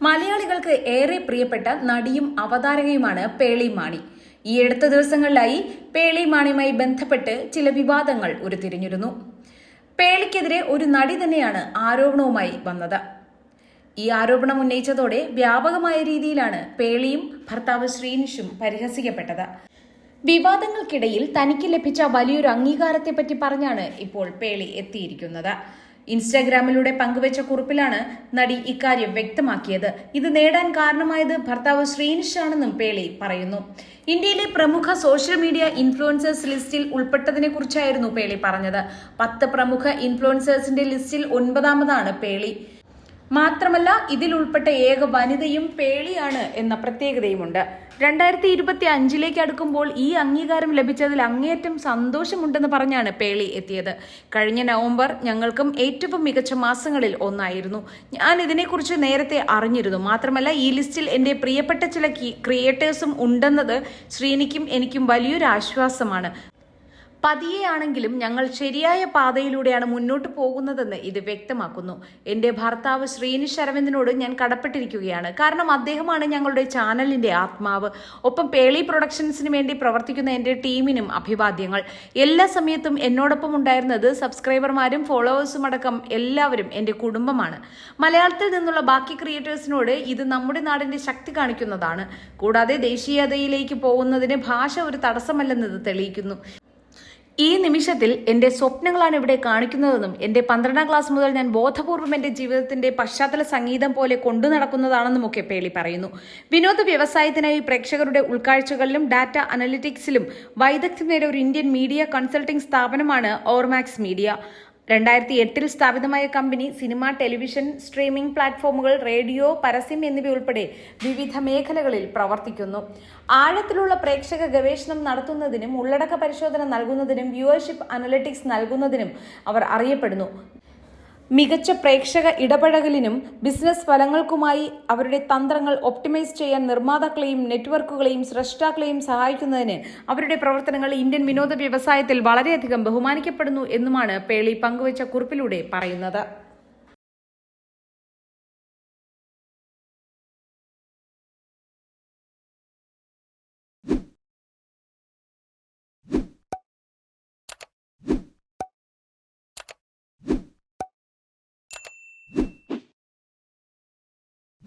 മലയാളികൾക്ക് ഏറെ പ്രിയപ്പെട്ട നടിയും അവതാരകയുമാണ് പേളി മാണി. ഈ അടുത്ത ദിവസങ്ങളിലായി പേളി മാണിയുമായി ബന്ധപ്പെട്ട് ചില വിവാദങ്ങൾ ഉരുത്തിരിഞ്ഞിരുന്നു. പേളിക്കെതിരെ ഒരു നടി തന്നെയാണ് ആരോപണവുമായി വന്നത്. ഈ ആരോപണം ഉന്നയിച്ചതോടെ വ്യാപകമായ രീതിയിലാണ് പേളിയും ഭർത്താവ് ശ്രീനിഷും പരിഹസിക്കപ്പെട്ടത്. വിവാദങ്ങൾക്കിടയിൽ തനിക്ക് ലഭിച്ച വലിയൊരു അംഗീകാരത്തെപ്പറ്റി പറഞ്ഞാണ് ഇപ്പോൾ പേളി എത്തിയിരിക്കുന്നത്. ഇൻസ്റ്റാഗ്രാമിലൂടെ പങ്കുവച്ച കുറിപ്പിലാണ് നടി ഇക്കാര്യം വ്യക്തമാക്കിയത്. ഇത് നേടാൻ കാരണമായത് ഭർത്താവ് ശ്രീനിഷ് ആണെന്നും പേളി പറയുന്നു. ഇന്ത്യയിലെ പ്രമുഖ സോഷ്യൽ മീഡിയ ഇൻഫ്ലുവൻസേഴ്സ് ലിസ്റ്റിൽ ഉൾപ്പെട്ടതിനെ കുറിച്ചായിരുന്നു പേളി പറഞ്ഞത്. പത്ത് പ്രമുഖ ഇൻഫ്ലുവൻസേഴ്സിന്റെ ലിസ്റ്റിൽ ഒൻപതാമതാണ് പേളി. മാത്രമല്ല ഇതിൽ ഉൾപ്പെട്ട ഏക വനിതയും പേളിയാണ് എന്ന പ്രത്യേകതയുമുണ്ട്. രണ്ടായിരത്തി ഇരുപത്തി അഞ്ചിലേക്ക് അടുക്കുമ്പോൾ ഈ അംഗീകാരം ലഭിച്ചതിൽ അങ്ങേയറ്റം സന്തോഷമുണ്ടെന്ന് പറഞ്ഞാണ് പേളി എത്തിയത്. കഴിഞ്ഞ നവംബർ ഞങ്ങൾക്കും ഏറ്റവും മികച്ച മാസങ്ങളിൽ ഒന്നായിരുന്നു. ഞാൻ ഇതിനെക്കുറിച്ച് നേരത്തെ അറിഞ്ഞിരുന്നു. മാത്രമല്ല ഈ ലിസ്റ്റിൽ എന്റെ പ്രിയപ്പെട്ട ചില ക്രിയേറ്റേഴ്സും ഉണ്ടെന്നത് ശ്രീനിക്കും എനിക്കും വലിയൊരു ആശ്വാസമാണ്. പതിയെയാണെങ്കിലും ഞങ്ങൾ ശരിയായ പാതയിലൂടെയാണ് മുന്നോട്ട് പോകുന്നതെന്ന് ഇത് വ്യക്തമാക്കുന്നു. എന്റെ ഭർത്താവ് ശ്രീനി അരവിന്ദിനോട് ഞാൻ കടപ്പെട്ടിരിക്കുകയാണ്. കാരണം അദ്ദേഹമാണ് ഞങ്ങളുടെ ചാനലിന്റെ ആത്മാവ്. ഒപ്പം പേളി പ്രൊഡക്ഷൻസിന് വേണ്ടി പ്രവർത്തിക്കുന്ന എന്റെ ടീമിനും അഭിവാദ്യങ്ങൾ. എല്ലാ സമയത്തും എന്നോടൊപ്പം ഉണ്ടായിരുന്നത് സബ്സ്ക്രൈബർമാരും ഫോളോവേഴ്സും അടക്കം എല്ലാവരും എന്റെ കുടുംബമാണ്. മലയാളത്തിൽ നിന്നുള്ള ബാക്കി ക്രിയേറ്റേഴ്സിനോട് ഇത് നമ്മുടെ നാടിന്റെ ശക്തി കാണിക്കുന്നതാണ്. കൂടാതെ ദേശീയതയിലേക്ക് പോകുന്നതിന് ഭാഷ ഒരു തടസ്സമല്ലെന്നത് തെളിയിക്കുന്നു. ഈ നിമിഷത്തിൽ എന്റെ സ്വപ്നങ്ങളാണ് ഇവിടെ കാണിക്കുന്നതെന്നും എന്റെ പന്ത്രണ്ടാം ക്ലാസ് മുതൽ ഞാൻ ബോധപൂർവം എന്റെ ജീവിതത്തിന്റെ പശ്ചാത്തല സംഗീതം പോലെ കൊണ്ടു നടക്കുന്നതാണെന്നും ഒക്കെ പേളി പറയുന്നു. വിനോദ വ്യവസായത്തിനായി പ്രേക്ഷകരുടെ ഉൾക്കാഴ്ചകളിലും ഡാറ്റ അനലിറ്റിക്സിലും വൈദഗ്ധ്യം നേടിയ ഒരു ഇന്ത്യൻ മീഡിയ കൺസൾട്ടിംഗ് സ്ഥാപനമാണ് ഓർമാക്സ് മീഡിയ. രണ്ടായിരത്തി എട്ടിൽ സ്ഥാപിതമായ കമ്പനി സിനിമ ടെലിവിഷൻ സ്ട്രീമിംഗ് പ്ലാറ്റ്ഫോമുകൾ റേഡിയോ പരസ്യം എന്നിവയുൾപ്പെടെ വിവിധ മേഖലകളിൽ പ്രവർത്തിക്കുന്നു. ആഴത്തിലുള്ള പ്രേക്ഷക ഗവേഷണം നടത്തുന്നതിനും ഉള്ളടക്ക പരിശോധന നൽകുന്നതിനും വ്യൂവർഷിപ്പ് അനലറ്റിക്സ് നൽകുന്നതിനും അവർ അറിയപ്പെടുന്നു. മികച്ച പ്രേക്ഷക ഇടപഴകലിനും ബിസിനസ് ഫലങ്ങൾക്കുമായി അവരുടെ തന്ത്രങ്ങൾ ഒപ്റ്റിമൈസ് ചെയ്യാൻ നിർമ്മാതാക്കളെയും നെറ്റ്വർക്കുകളെയും സ്രഷ്ടാക്കളെയും സഹായിക്കുന്നതിന് അവരുടെ പ്രവർത്തനങ്ങൾ ഇന്ത്യൻ വിനോദ വ്യവസായത്തിൽ വളരെയധികം ബഹുമാനിക്കപ്പെടുന്നു എന്നുമാണ് പേളി പങ്കുവച്ച കുറിപ്പിലൂടെ പറയുന്നത്.